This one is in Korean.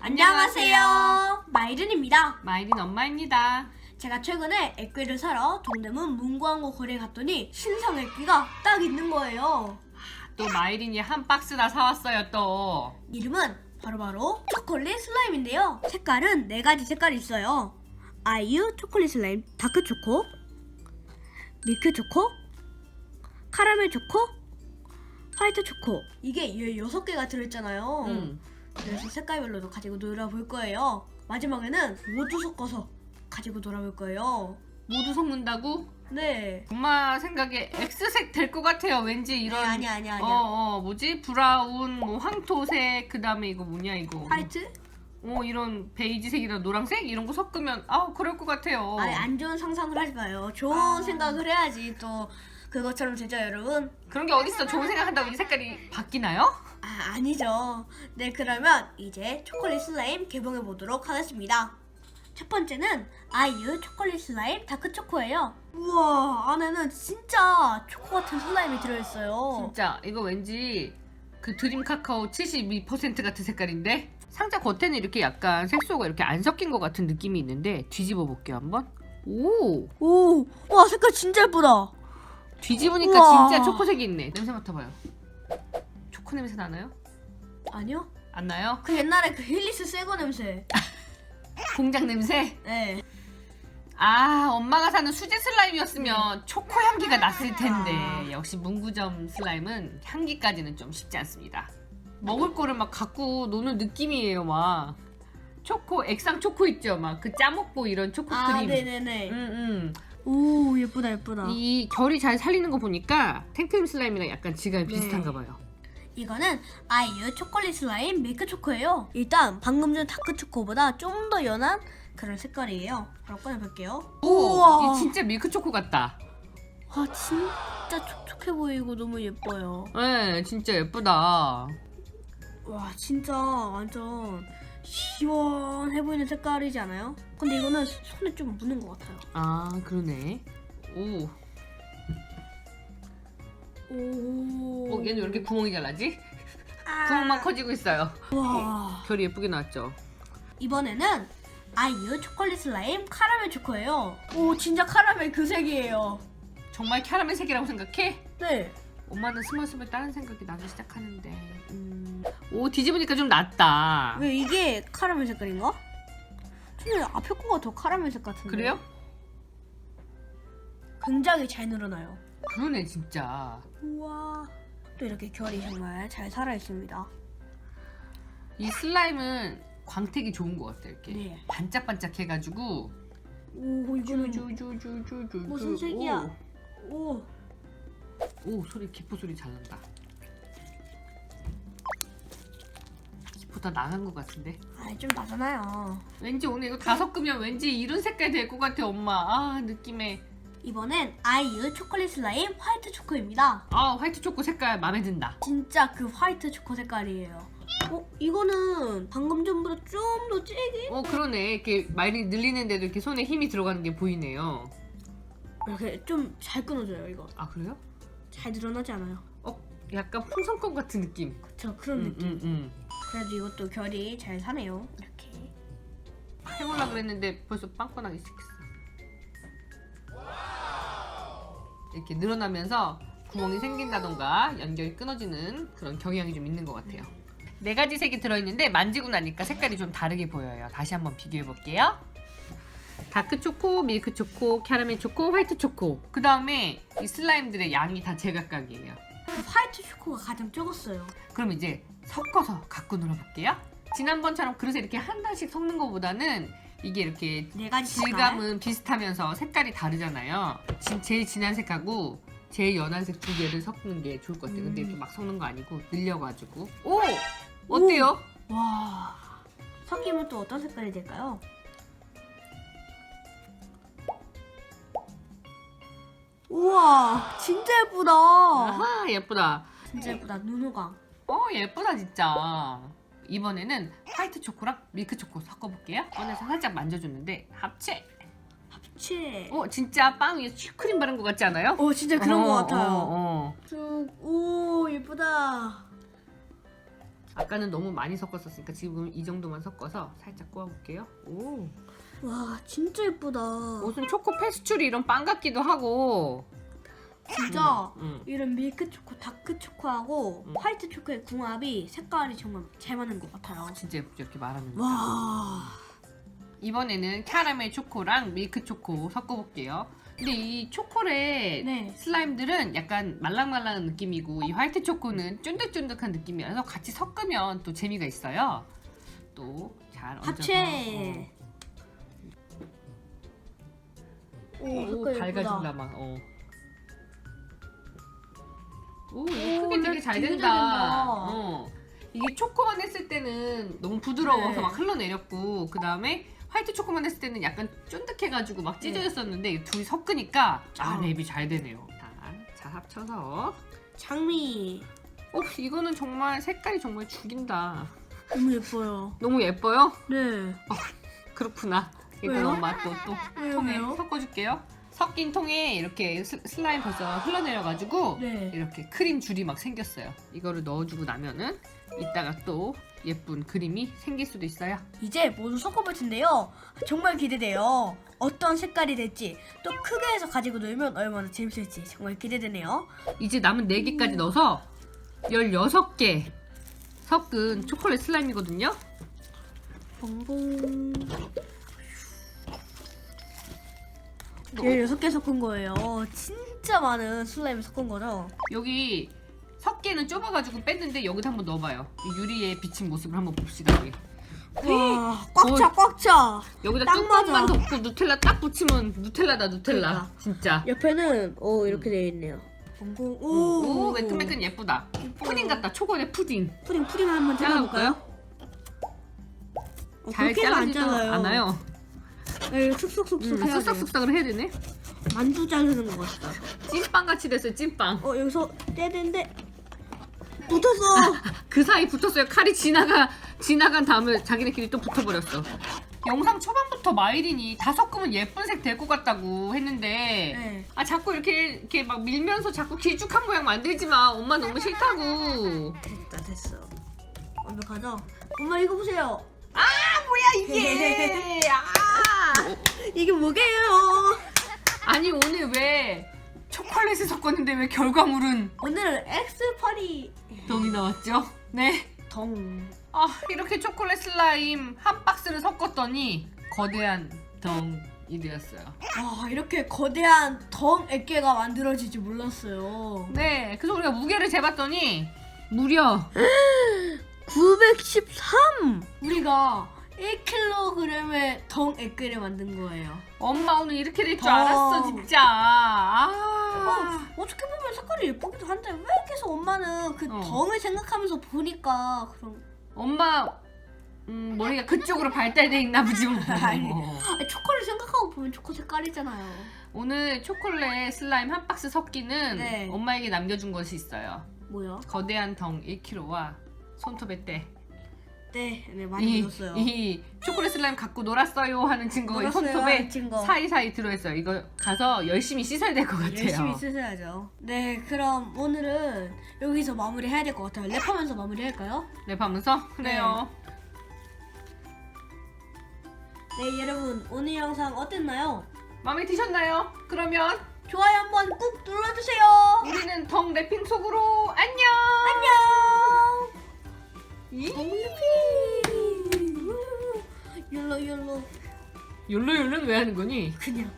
안녕하세요. 마이른입니다. 마이린 엄마입니다. 제가 최근에 액괴를 사러 동대문 문구항고 거리에 갔더니 신상 액괴가 딱 있는 거예요. 또 마이린이 한 박스나 사왔어요 또. 이름은 바로바로 초콜릿 슬라임인데요. 색깔은 네 가지 색깔이 있어요. 아이유 초콜릿 슬라임 다크 초코, 밀크 초코, 카라멜 초코, 화이트 초코. 이게 16개가 들어있잖아요. 음. 그래서 색깔별로도 가지고 놀아볼 거예요. 마지막에는 모두 섞어서 가지고 놀아볼 거예요. 모두 섞는다고? 네. 엄마 생각에 X색 될 것 같아요. 왠지 이런. 아니 아니 아니 어, 아니. 어, 뭐지? 브라운, 뭐 황토색, 그 다음에 이거 뭐냐, 이거. 화이트? 어, 이런 베이지색이랑 노란색? 이런 거 섞으면, 아 그럴 것 같아요. 아니 안 좋은 상상을 하지 마요. 좋은 아. 생각을 해야지 또 그것처럼 되죠 여러분. 그런 게 어딨어. 좋은 생각 한다고 이 색깔이 바뀌나요? 아 아니죠. 네 그러면 이제 초콜릿 슬라임 개봉해 보도록 하겠습니다. 첫 번째는 아이유 초콜릿 슬라임 다크 초코예요. 우와 안에는 진짜 초코 같은 슬라임이 들어있어요. 진짜 이거 왠지 그 드림 카카오 72% 같은 색깔인데 상자 겉에는 이렇게 약간 색소가 이렇게 안 섞인 것 같은 느낌이 있는데 뒤집어 볼게요 한번 오 오, 와 색깔 진짜 예쁘다. 뒤집으니까 우와. 진짜 초코색이 있네 냄새 맡아봐요 초코 냄새 나나요? 아니요? 안 나요? 그 옛날에 그 힐리스 새거 냄새. 공장 냄새? 네. 아 엄마가 사는 수제 슬라임이었으면 초코 향기가 났을 텐데 역시 문구점 슬라임은 향기까지는 좀 쉽지 않습니다 먹을 거를 막 갖고 노는 느낌이에요 막 초코 액상 초코 있죠 막 그 짜먹보 이런 초코 아 크림 네네네. 음, 오 예쁘다 예쁘다. 음. 이 결이 잘 살리는 거 보니까 탱크림 슬라임이랑 약간 질감이 네. 비슷한가 봐요 이거는 아이유 초콜릿 슬라임 밀크 초코예요. 일단 방금 전 다크 초코보다 좀 더 연한 그런 색깔이에요. 바로 꺼내볼게요. 오, 이 진짜 밀크 초코 같다 아 진짜 촉촉해 보이고 너무 예뻐요. 네 진짜 예쁘다 와 진짜 완전 시원해 보이는 색깔이지 않아요? 근데 이거는 손에 좀 묻는 것 같아요. 아 그러네 오 오. 어, 얘는 왜 이렇게 구멍이 잘 나지? 아. 구멍만 커지고 있어요. 와. 결이 예쁘게 나왔죠. 이번에는 아이유 초콜릿 슬라임 카라멜 초코예요. 오 진짜 카라멜 그 색이에요. 정말 캐러멜 색이라고 생각해? 네. 엄마는 스멀스멀 다른 생각이 나기 시작하는데. 음... 오 뒤집으니까 좀 낫다. 왜 이게 카라멜 색깔인가? 저는 앞에 거가 더 카라멜 색 같은데. 그래요? 굉장히 잘 늘어나요. 그러네 진짜. 우와. 또 이렇게 결이 정말 잘 살아 있습니다. 이 슬라임은 광택이 좋은 것 같아 이렇게. 네. 반짝반짝 해가지고. 오 이거는. 무슨 색이야? 오. 오, 오 소리 기포 소리 잘 난다. 기포 다 나간 것 같은데. 아좀 나잖아요. 왠지 오늘 이거 다 섞으면 왠지 이런 색깔 될 것 같아 엄마 아 느낌에 이번엔 아이유 초콜릿 슬라임 화이트 초코입니다. 아 화이트 초코 색깔 마음에 든다 진짜 그 화이트 초코 색깔이에요. 어 이거는 방금 전보다 좀더 찌게 어 그러네 이렇게 말이 늘리는데도 이렇게 손에 힘이 들어가는 게 보이네요 이렇게 좀 잘 끊어져요 이거. 아 그래요? 잘 늘어나지 않아요. 어 약간 풍선껌 같은 느낌 그쵸 그런 음, 느낌. 음, 음. 그래도 이것도 결이 잘 사네요. 이렇게. 해보려고 그랬는데 벌써 빵빵하기 시작했어 이렇게 늘어나면서 구멍이 생긴다던가 연결이 끊어지는 그런 경향이 좀 있는 것 같아요 네 가지 색이 들어있는데 만지고 나니까 색깔이 좀 다르게 보여요 다시 한번 비교해 볼게요 다크 초코, 밀크 초코, 캐러멜 초코, 화이트 초코 그 다음에 이 슬라임들의 양이 다 제각각이에요 그 화이트 초코가 가장 적었어요. 그럼 이제 섞어서 갖고 놀아볼게요. 지난번처럼 그릇에 이렇게 한 단씩 섞는 것보다는 이게 이렇게 네 가지. 질감은 비슷하면서 색깔이 다르잖아요. 진- 제일 진한 색하고 제일 연한 색 두 개를 섞는 게 좋을 것 같아요. 근데 음. 이렇게 막 섞는 거 아니고 늘려가지고. 오! 어때요? 와. 섞이면 또 어떤 색깔이 될까요? 우와, 진짜 예쁘다. 아하 예쁘다. 진짜 예쁘다. 눈호강. 어 예쁘다 진짜. 이번에는 화이트 초코랑 밀크 초코 섞어볼게요. 꺼내서 살짝 만져줬는데 합체. 합체. 어 진짜 빵 위에 슈크림 바른 것 같지 않아요? 어, 진짜 그런 어, 것 같아요. 어, 어. 쭉, 오, 예쁘다. 아까는 너무 많이 섞었었으니까 지금 이 정도만 섞어서 살짝 구워볼게요. 오. 와 진짜 예쁘다. 무슨 초코 페스츄리 이런 빵 같기도 하고. 진짜 음, 음. 이런 밀크 초코, 다크 초코하고 음. 화이트 초코의 궁합이 색깔이 정말 잘 맞는 것 같아요. 진짜 예쁘죠 이렇게 말하면. 와. 이번에는 캐러멜 초코랑 밀크 초코 섞어볼게요. 근데 이 초콜릿 네. 슬라임들은 약간 말랑말랑한 느낌이고 이 화이트 초코는 쫀득쫀득한 느낌이라서 같이 섞으면 또 재미가 있어요. 또 잘 얹어서 합체. 어. 오, 오, 색깔 예쁘다. 밝아질라만. 어. 오, 이거 오, 크게 되게 네, 잘 되게 된다. 잘 된다. 어. 이게 초코만 했을 때는 너무 부드러워서 네. 막 흘러내렸고 그 다음에 화이트 초코만 했을 때는 약간 쫀득해가지고 막 찢어졌었는데 이 둘이 섞으니까 아 어. 랩이 잘 되네요. 자, 잘 합쳐서. 장미 어, 이거는 정말 색깔이 정말 죽인다. 너무 예뻐요. 너무 예뻐요? 네. 그렇구나. 이거 왜요? 엄마 또, 또 왜요, 통에 왜요? 섞어줄게요. 섞인 통에 이렇게 스, 슬라임 벌써 흘러내려가지고 네. 이렇게 크림 줄이 막 생겼어요. 이거를 넣어주고 나면은 이따가 또 예쁜 그림이 생길 수도 있어요. 이제 모두 섞어볼 텐데요. 정말 기대돼요. 어떤 색깔이 될지 또 크게 해서 가지고 놀면 얼마나 재밌을지 정말 기대되네요. 이제 남은 4개까지 넣어서 16개 섞은 초콜릿 슬라임이거든요. 봉봉. 16개 섞은 거예요. 진짜 많은 슬라임 섞은 거죠. 여기 섞개는 좁아가지고 뺐는데 여기다 한번 넣어봐요. 이 유리에 비친 모습을 한번 봅시다. 우리. 와, 꽉 차, 꽉 차. 여기다 딱 뚜껑만 맞아. 덮고 누텔라 딱 붙이면 누텔라다 누텔라. 그러니까. 진짜. 옆에는 오 이렇게 되어 있네요. 봉봉. 오, 오, 매끈매끈 예쁘다. 푸딩 같다. 초콜릿 푸딩. 푸딩 푸딩 한번 잘라볼까요? 어, 잘 그렇게는 안 잘라지도 잘라요. 않아요. 네, 쑥쑥쑥쑥 음, 해야. 쓱싹쓱싹을 해야 되네. 만두 자르는 것 같다. 찐빵 같이 됐어요. 찐빵. 어 여기서 떼야 되는데 붙었어. 그 사이 붙었어요. 칼이 지나가 지나간 다음에 자기네끼리 또 붙어버렸어. 영상 초반부터 마이린이 다 섞으면 예쁜 색 될 것 같다고 했는데 네. 아 자꾸 이렇게 이렇게 막 밀면서 자꾸 길쭉한 모양 만들지 마. 엄마 너무 싫다고. 됐다 됐어. 완벽하죠? 엄마 이거 보세요. 아 뭐야 이게? 아 이게 뭐게요? 아니 오늘 왜 초콜릿을 섞었는데 왜 결과물은 오늘은 엑스파리 덩이 나왔죠? 네. 덩. 아 이렇게 초콜릿 슬라임 한 박스를 섞었더니 거대한 덩이 되었어요. 와 이렇게 거대한 덩 액계가 만들어질 줄 몰랐어요. 네, 그래서 우리가 무게를 재봤더니 무려 913. 우리가 1kg의 덩 액계를 만든 거예요. 엄마 오늘 이렇게 될줄 덩. 알았어 진짜. 아. 어, 어떻게 보면 색깔이 예쁘기도 한데 왜 계속 엄마는 그 어. 덩을 생각하면서 보니까 그런 엄마 음, 머리가 그쪽으로 발달돼 있나 보지 뭐. 아니. 아니, 초콜릿 생각하고 보면 초코 색깔이잖아요. 오늘 초콜릿 슬라임 한 박스 섞기는 네. 엄마에게 남겨준 것이 있어요. 뭐요? 거대한 덩 1kg와 손톱의 때. 네, 네 많이 이, 묻었어요. 이 초콜릿 슬라임 갖고 놀았어요 하는 놀았어요 손톱에 하는 증거. 사이사이 들어있어요. 이거 가서 열심히 씻어야 될 것 같아요. 열심히 쓰셔야죠. 네, 그럼 오늘은 여기서 마무리 해야 될 것 같아요. 랩하면서 마무리 할까요? 랩하면서 그래요. 네, 여러분 오늘 영상 어땠나요? 마음에 드셨나요? 그러면 좋아요 한번 꾹 눌러주세요. 우리는 덩 랩핑 속으로 욜로 욜로는 왜 하는 거니? 그냥.